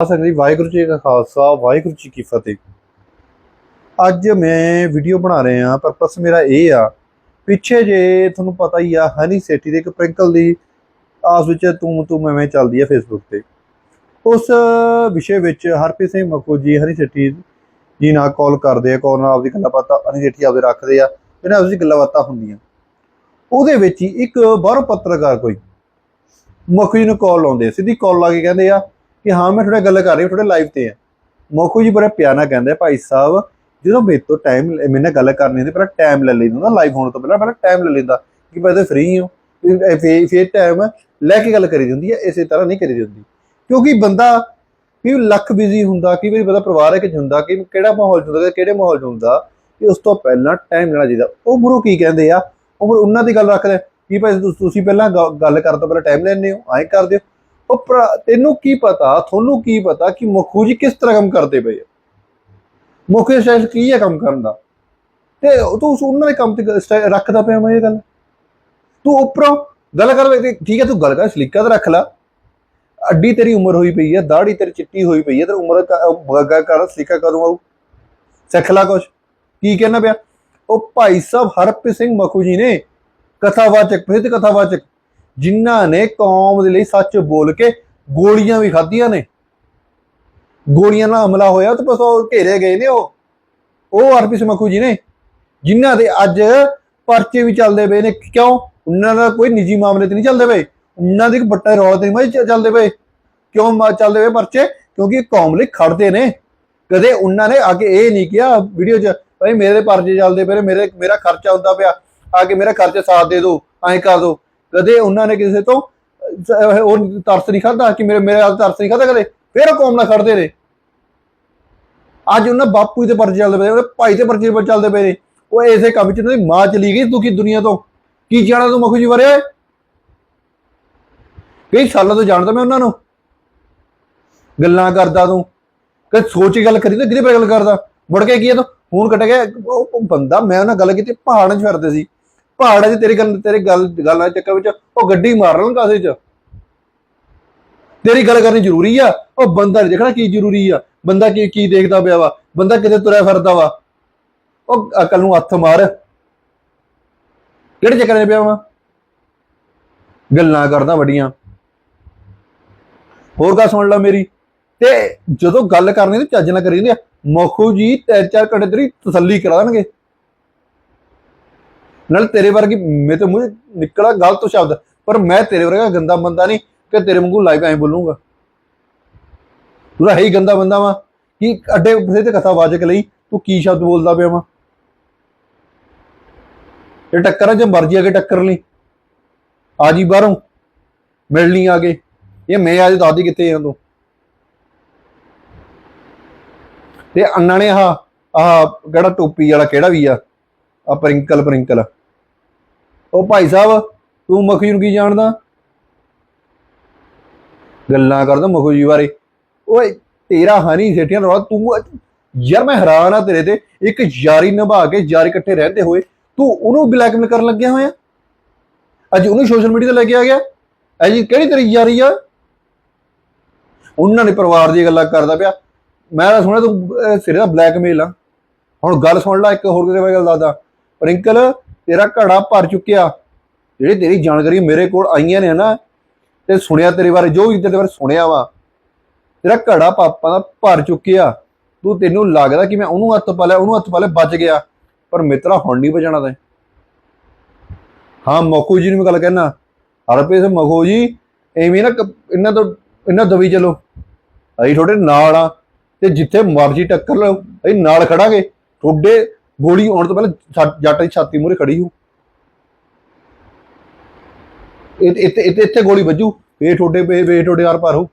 ਸੰਗਤ ਵਾਹਿਗੁਰੂ ਜੀ ਕਾ ਖਾਲਸਾ, ਵਾਹਿਗੁਰੂ ਜੀ ਕੀ ਫਤਿਹ। ਅੱਜ ਮੈਂ ਵੀਡੀਓ ਬਣਾ ਰਹੇ ਆ ਪਰਪਸ ਮੇਰਾ ਇਹ ਆ, ਪਿੱਛੇ ਜੇ ਤੁਹਾਨੂੰ ਪਤਾ ਹੀ ਆ, ਹਨੀ ਸੇਠੀ ਦੇ ਇੱਕ ਪ੍ਰਿੰਕਲ ਦੀ ਆਸ ਵਿੱਚ ਤੂੰ ਤੂੰ ਮੈਂ ਚੱਲਦੀ ਆ ਫੇਸਬੁੱਕ ਤੇ। ਉਸ ਵਿਸ਼ੇ ਵਿੱਚ ਹਰਪ੍ਰੀਤ ਸਿੰਘ ਮੱਕੂ ਜੀ, ਹਨੀ ਸੇਠੀ ਜੀ ਨਾਲ ਕਾਲ ਕਰਦੇ ਆ ਕਾਲ ਨਾਲ ਆਪਦੀ ਗੱਲਾਂ ਬਾਤਾਂ ਹਨੀ ਸੇਠੀ ਆਪਦੇ ਰੱਖਦੇ ਆ ਇਹਨਾਂ ਆਪਦੀ ਗੱਲਾਂ ਬਾਤਾਂ ਹੁੰਦੀਆਂ। ਉਹਦੇ ਵਿੱਚ ਹੀ ਇੱਕ ਬਾਹਰੋਂ ਪੱਤਰਕਾਰ ਕੋਈ, ਮੱਕੂ ਜੀ ਨੂੰ ਕਾਲ ਲਾਉਂਦੇ ਸਿੱਧੀ ਕਾਲ ਲਾ ਕੇ ਕਹਿੰਦੇ ਆ ਕਿ ਹਾਂ ਮੈਂ ਤੁਹਾਡੇ ਗੱਲ ਕਰ ਰਹੀ ਹਾਂ ਤੁਹਾਡੇ ਲਾਈਵ ਤੇ ਆ ਮੋਖੂ ਜੀ ਬੜਾ ਪਿਆਰ ਨਾਲ ਕਹਿੰਦੇ ਆ, ਭਾਈ ਸਾਹਿਬ ਜਦੋਂ ਮੇਰੇ ਤੋਂ ਟਾਈਮ ਮੇਰੇ ਨਾਲ ਗੱਲ ਕਰਨੀ ਹੁੰਦੀ ਪਹਿਲਾਂ ਟਾਈਮ ਲੈ ਲੈਂਦਾ ਨਾ ਲਾਈਵ ਹੋਣ ਤੋਂ ਪਹਿਲਾਂ ਪਹਿਲਾਂ ਟਾਈਮ ਲੈ ਲੈਂਦਾ ਕਿ ਭਾਈ ਤੁਸੀਂ ਫ੍ਰੀ ਹੋ। ਇਹ ਫੇਰ ਟਾਈਮ ਲੈ ਕੇ ਗੱਲ ਕਰੀ ਦੀ ਹੈ ਇਸੇ ਤਰ੍ਹਾਂ ਨਹੀਂ ਕਰੀ ਦੀ ਕਿਉਂਕਿ ਬੰਦਾ ਵੀ ਲੱਖ ਬਿਜ਼ੀ ਹੁੰਦਾ ਕਿ ਵਾਰੀ ਬੰਦਾ ਪਰਿਵਾਰ ਵਿੱਚ ਹੁੰਦਾ ਕਿ ਕਿਹੜਾ ਮਾਹੌਲ 'ਚ ਹੁੰਦਾ ਕਿਹੜੇ ਮਾਹੌਲ 'ਚ ਹੁੰਦਾ ਕਿ ਉਸ ਤੋਂ ਪਹਿਲਾਂ ਟਾਈਮ ਲੈਣਾ ਚਾਹੀਦਾ। ਉਹ ਗੁਰੂ ਕੀ ਕਹਿੰਦੇ ਆ? ਉਹ ਗੁਰੂ ਉਹਨਾਂ ਦੀ ਗੱਲ ਰੱਖਦੇ ਕਿ ਭਾਈ ਤੁਸੀਂ ਪਹਿਲਾਂ ਗੱਲ ਕਰਨ ਤੋਂ ਪਹਿਲਾਂ ਟਾਈਮ ਲੈਂਦੇ ਹੋ ਐਂ ਕਰਦੇ ਹੋ। ਉਹ ਤੈਨੂੰ ਕੀ ਪਤਾ, ਤੁਹਾਨੂੰ ਕੀ ਪਤਾ ਕਿ ਮੁਖੂ ਜੀ ਕਿਸ ਤਰ੍ਹਾਂ ਕੰਮ ਕਰਦੇ ਪਏ ਆ? ਮੁਖੇ ਸਟਾਈਲ ਕੀ ਹੈ ਕੰਮ ਕਰਨ ਦਾ? ਤੇ ਤੂੰ ਉਸ- ਉਹਨਾਂ ਦੇ ਕੰਮ ਤੇ ਰੱਖਦਾ ਪਿਆ ਮੈਂ ਇਹ ਗੱਲ? ਤੂੰ ਉੱਪਰੋਂ ਗੱਲ ਕਰ ਠੀਕ ਹੈ ਤੂੰ ਗੱਲ ਕਰ, ਸਲੀਕਾ ਤੇ ਰੱਖ ਲੈ। ਅੱਡੀ ਤੇਰੀ ਉਮਰ ਹੋਈ ਪਈ ਹੈ ਦਾੜੀ ਤੇਰੀ ਚਿੱਟੀ ਹੋਈ ਪਈ ਹੈ ਤੇ ਉਮਰ ਬਗਾ ਕਰ, ਸਲੀਕਾ ਕਦੋਂ ਆਊ? ਸਿੱਖ ਲੈ ਕੁਛ। ਕੀ ਕਹਿਣਾ ਪਿਆ? ਉਹ ਭਾਈ ਸਾਹਿਬ ਹਰਪ੍ਰੀਤ ਸਿੰਘ ਮਖੂ ਜੀ ਨੇ ਕਥਾਵਾਚਕ, ਪ੍ਰਸਿੱਧ ਕਥਾਵਾਚਕ ਜਿਨ੍ਹਾਂ ਨੇ ਕੌਮ ਦੇ ਲਈ ਸੱਚ ਬੋਲ ਕੇ ਗੋਲੀਆਂ ਵੀ ਖਾਧੀਆਂ ਨੇ। ਗੋਲੀਆਂ ਨਾਲ ਹਮਲਾ ਹੋਇਆ ਤੇ ਬਸ ਉਹ ਘੇਰੇ ਗਏ ਨੇ ਉਹ। ਉਹ ਆਰਪੀ ਸਮਖੂ ਜੀ ਨੇ, ਜਿਨ੍ਹਾਂ ਦੇ ਅੱਜ ਪਰਚੇ ਵੀ ਚੱਲਦੇ ਪਏ ਨੇ। ਕਿਉਂ? ਉਹਨਾਂ ਦਾ ਕੋਈ ਨਿੱਜੀ ਮਾਮਲੇ ਤੇ ਨਹੀਂ ਚੱਲਦੇ ਪਏ। ਉਹਨਾਂ ਦੇ ਇੱਕ ਵੱਡਾ ਰੌਲਾ ਤੇ ਨਹੀਂ ਚ- ਚੱਲਦੇ ਪਏ। ਕਿਉਂ ਮਾ- ਚੱਲਦੇ ਪਏ ਪਰਚੇ? ਕਿਉਂਕਿ ਕੌਮ ਲਈ ਖੜਦੇ ਨੇ। ਕਦੇ ਉਹਨਾਂ ਨੇ ਆ ਕੇ ਇਹ ਨਹੀਂ ਕਿਹਾ ਵੀਡੀਓ 'ਚ, ਭਾਈ ਮੇਰੇ ਪਰਚੇ ਚੱਲਦੇ ਪਏ ਨੇ, ਮੇਰੇ, ਮੇਰਾ ਖਰਚਾ ਹੁੰਦਾ ਪਿਆ। ਆ ਕੇ ਮੇਰਾ ਖਰਚਾ ਸਾਥ ਦੇ ਦਿਓ ਐਂ ਕਰ ਦਿਓ ਕਦੇ ਉਹਨਾਂ ਨੇ ਕਿਸੇ ਤੋਂ ਉਹ ਤਰਸ ਨਹੀਂ ਖਾਦਾ ਕਿ ਮੇਰੇ ਮੇਰੇ ਨਾਲ ਤਰਸ ਨਹੀਂ ਖਾਦਾ ਕਦੇ? ਫਿਰ ਉਹ ਕੌਮ ਨਾਲ ਖੜਦੇ ਰਹੇ। ਅੱਜ ਉਹਨਾਂ ਬਾਪੂ ਦੇ ਪਰਚੇ ਚੱਲਦੇ ਪਏ ਉਹਦੇ ਭਾਈ ਦੇ ਪਰਚੇ ਚੱਲਦੇ ਪਏ ਨੇ। ਉਹ ਐਸੇ ਕੰਮ 'ਚ ਉਹਨਾਂ ਦੀ ਮਾਂ ਚਲੀ ਗਈ ਦੁਖੀ ਦੁਨੀਆ ਤੋਂ। ਕੀ ਜਾਣਾ ਤੂੰ ਮਖੂ ਜੀ ਬਾਰੇ? ਕਈ ਸਾਲਾਂ ਤੋਂ ਜਾਣਦਾ ਮੈਂ ਉਹਨਾਂ ਨੂੰ। ਗੱਲਾਂ ਕਰਦਾ ਤੂੰ। ਕਿ ਸੋਚ ਕੇ ਗੱਲ ਕਰੀ ਤਾਂ ਕਿਹਦੇ ਬਾਰੇ ਗੱਲ ਕਰਦਾ? ਮੁੜ ਕੇ ਕੀ ਹੈ ਤੂੰ? ਫੋਨ ਕੱਟ ਗਿਆ। ਉਹ ਬੰਦਾ, ਮੈਂ ਉਹਨਾਂ ਗੱਲ ਕੀਤੀ, ਪਹਾੜਾਂ 'ਚ ਫਿਰਦੇ ਸੀ। ਪਹਾੜਾਂ 'ਚ ਤੇਰੀ ਗੱਲ ਤੇਰੀ ਗੱਲ ਗੱਲਾਂ ਦੇ ਚੱਕਰ ਵਿੱਚ ਉਹ ਗੱਡੀ ਮਾਰ ਲੈਣ ਕਾਸੇ 'ਚ। ਤੇਰੀ ਗੱਲ ਕਰਨੀ ਜ਼ਰੂਰੀ ਆ। ਉਹ ਬੰਦਾ ਨਹੀਂ ਦੇਖਣਾ ਕੀ ਜ਼ਰੂਰੀ ਆ। ਬੰਦਾ ਕੀ ਕੀ ਦੇਖਦਾ ਪਿਆ ਵਾ। ਬੰਦਾ ਕਿਤੇ ਤੁਰਿਆ ਫਿਰਦਾ ਵਾ। ਉਹ ਅਕਲ ਨੂੰ ਹੱਥ ਮਾਰ। ਕਿਹੜੇ ਚੱਕਰ 'ਚ ਪਿਆ ਵਾ? ਗੱਲਾਂ ਕਰਦਾ ਵੱਡੀਆਂ। ਹੋਰ ਗੱਲ ਸੁਣ ਲੈ ਮੇਰੀ। ਤੇ ਜਦੋਂ ਗੱਲ ਕਰਨੀ ਤੇ ਚੱਜ ਨਾਲ ਕਰੀ ਜਾਂਦੇ ਆ। ਮਖੂ ਜੀ ਤਿੰਨ ਚਾਰ ਘੰਟੇ ਤੇਰੀ ਤਸੱਲੀ ਕਰਾ ਦੇਣਗੇ। ਨਾਲ ਤੇਰੇ ਵਰਗੀ ਮੈਂ ਤੇ ਮੂੰਹ ਨਿਕਲਾ ਗਲਤ ਸ਼ਬਦ, ਪਰ ਮੈਂ ਤੇਰੇ ਵਰਗਾ ਗੰਦਾ ਬੰਦਾ ਨਹੀਂ ਕਿ ਤੇਰੇ ਵਾਂਗੂ ਲਾਈਵ ਐਂ ਬੋਲੂੰਗਾ। ਤੂੰ ਤਾਂ ਹੈ ਹੀ ਗੰਦਾ ਬੰਦਾ ਵਾ। ਕਿ ਅੱਡੇ ਫਸੇ ਤੇ ਕਥਾ ਵਾਜਕ ਲਈ ਤੂੰ ਕੀ ਸ਼ਬਦ ਬੋਲਦਾ ਪਿਆ ਵਾ? ਇਹ ਟੱਕਰਾਂ ਜੇ ਮਰਜ਼ੀ ਆ ਕੇ ਟੱਕਰ ਲਈ। ਆ ਜੀ ਬਾਹਰੋਂ, ਮਿਲ ਲਈ ਆ ਕੇ। ਇਹ ਮੈਂ ਅੱਜ ਦਾਦੀ ਕਿੱਥੇ ਆਂ ਤੂੰ? ਤੇ ਅੰਨਾ ਨੇ ਆਹ ਆਹ ਕਿਹੜਾ ਟੋਪੀ ਵਾਲਾ ਕਿਹੜਾ ਵੀ ਆ? ਆ ਪ੍ਰਿੰਕਲ ਪ੍ਰਿੰਕਲ। ਉਹ ਭਾਈ ਸਾਹਿਬ, ਤੂੰ ਮਖੂ ਨੂੰ ਕੀ ਜਾਣਦਾ? ਗੱਲਾਂ ਕਰਦਾ ਮਖੂ ਜੀ ਬਾਰੇ। ਓਏ, ਤੇਰਾ ਹਨੀ ਸੇਠੀਆਂ ਰੌਲਾ ਤੂੰ ਯਾਰ ਮੈਂ ਹੈਰਾਨ ਆ ਤੇਰੇ ਤੇ। ਇੱਕ ਯਾਰੀ ਨਿਭਾ ਕੇ ਯਾਰ ਇਕੱਠੇ ਰਹਿੰਦੇ ਹੋਏ ਤੂੰ ਉਹਨੂੰ ਬਲੈਕਮੇਲ ਕਰਨ ਲੱਗਿਆ ਹੋਇਆ? ਅੱਜ ਉਹਨੂੰ ਸੋਸ਼ਲ ਮੀਡੀਆ ਤੇ ਲੈ ਕੇ ਆ ਗਿਆ? ਐ ਕਿਹੜੀ ਤੇਰੀ ਯਾਰੀ ਆ? ਉਹਨਾਂ ਨੇ ਪਰਿਵਾਰ ਦੀ ਗੱਲਾਂ ਕਰਦਾ ਪਿਆ। ਮੈਂ ਤਾਂ ਸੁਣਿਆ ਤੂੰ ਸਿਰੇ ਦਾ ਬਲੈਕਮੇਲ ਆ। ਹੁਣ ਗੱਲ ਸੁਣ ਲੈ, ਇੱਕ ਹੋਰ ਕਿਤੇ ਮੈਂ ਗੱਲ ਦੱਸਦਾ। ਪ੍ਰਿੰਕਲ ਤੇਰਾ ਘੜਾ ਭਰ ਚੁੱਕਿਆ। ਜਿਹੜੀ ਤੇਰੀ ਜਾਣਕਾਰੀ ਮੇਰੇ ਕੋਲ ਆਈਆਂ ਨੇ ਨਾ, ਤੇ ਸੁਣਿਆ ਤੇਰੇ ਬਾਰੇ, ਜੋ ਵੀ ਤੇਰੇ ਬਾਰੇ ਸੁਣਿਆ ਵਾ, ਤੇਰਾ ਘੜਾ ਪਾਪਾ ਦਾ ਭਰ ਚੁੱਕਿਆ। ਤੂੰ ਤੈਨੂੰ ਲੱਗਦਾ ਕਿ ਮੈਂ ਉਹਨੂੰ ਹੱਥ ਪਾ ਲਿਆ ਉਹਨੂੰ ਹੱਥ ਪਾ ਲਿਆ ਬਚ ਗਿਆ, ਪਰ ਮਿੱਤਰਾ ਹੁਣ ਨਹੀਂ ਬਚਣਾ ਤੈਂ। ਹਾਂ, ਮਖੂ ਜੀ ਨੂੰ ਮੈਂ ਗੱਲ ਕਹਿਣਾ ਹਰਪ੍ਰੀਤ ਮਖੂ ਜੀ, ਐਵੇਂ ਨਾ ਇਹਨਾਂ ਤੋਂ, ਇਹਨਾਂ ਦਵੀ ਚਲੋ। ਅਸੀਂ ਤੁਹਾਡੇ ਨਾਲ ਆ, ਤੇ ਜਿੱਥੇ ਮਰਜ਼ੀ ਟੱਕਰ ਲਓ, ਅਸੀਂ ਨਾਲ ਖੜਾਂਗੇ। ਤੁਹਾਡੇ ਗੋਲੀ ਆਉਣ ਤੋਂ ਪਹਿਲਾਂ ਛਾ- ਜੱਟ ਦੀ ਛਾਤੀ ਮੂਰੇ ਖੜੀ ਹੋ ਇੱਥੇ ਇੱਥੇ ਇੱਥੇ- ਗੋਲੀ ਵੱਜੂ। ਇਹ ਤੁਹਾਡੇ ਵੇ ਵੇ ਤੁਹਾਡੇ ਆਰ ਪਾਰ ਹੋ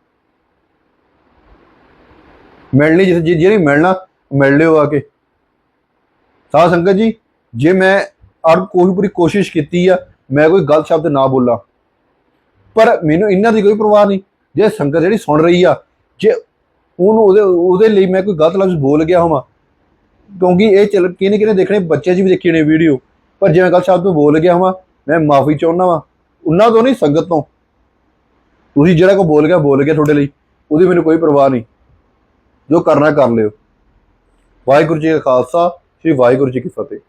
ਮਿਲਣੀ ਜਿੱਥੇ ਜਿ- ਜਿਹੜੀ ਮਿਲਣਾ, ਮਿਲ ਲਿਓ ਆ ਕੇ। ਸਾਧ ਸੰਗਤ ਜੀ, ਜੇ ਮੈਂ ਔਰ ਕੋਈ ਪੂਰੀ ਕੋਸ਼ਿਸ਼ ਕੀਤੀ ਆ, ਮੈਂ ਕੋਈ ਗਲਤ ਸ਼ਬਦ ਨਾ ਬੋਲਾਂ। ਪਰ ਮੈਨੂੰ ਇਹਨਾਂ ਦੀ ਕੋਈ ਪਰਵਾਹ ਨਹੀਂ। ਜੇ ਸੰਗਤ ਜਿਹੜੀ ਸੁਣ ਰਹੀ ਆ, ਜੇ ਉਹਨੂੰ ਉਹਦੇ ਉਹਦੇ ਲਈ ਮੈਂ ਕੋਈ ਗਲਤ ਲਫ਼ਜ਼ ਬੋਲ ਗਿਆ ਹੋਵਾਂ ਕਿਉਂਕਿ ਇਹ ਚੱਲ ਕਿਹਨੇ ਕਿਹਨੇ ਦੇਖਣੇ ਬੱਚੇ ਜੀ ਵੀ ਦੇਖੀ ਨੇ ਵੀਡੀਓ। ਪਰ ਜਿਵੇਂ ਮੈਂ ਗਲਤ ਸ਼ਬਦ ਬੋਲ ਗਿਆ ਹੋਵਾਂ ਮੈਂ ਮਾਫੀ ਚਾਹੁੰਦਾ ਵਾਂ। ਉਹਨਾਂ ਤੋਂ ਨਹੀਂ, ਸੰਗਤ ਤੋਂ। ਤੁਸੀਂ ਜਿਹੜਾ ਕੋ ਬੋਲ ਗਿਆ ਬੋਲ ਗਿਆ ਤੁਹਾਡੇ ਲਈ। ਉਹਦੀ ਮੈਨੂੰ ਕੋਈ ਪਰਵਾਹ ਨਹੀਂ। ਜੋ ਕਰਨਾ, ਕਰ ਲਿਓ। ਵਾਹਿਗੁਰੂ ਜੀ ਕਾ ਖਾਲਸਾ, ਸ੍ਰੀ ਵਾਹਿਗੁਰੂ ਜੀ ਕੀ ਫਤਿਹ।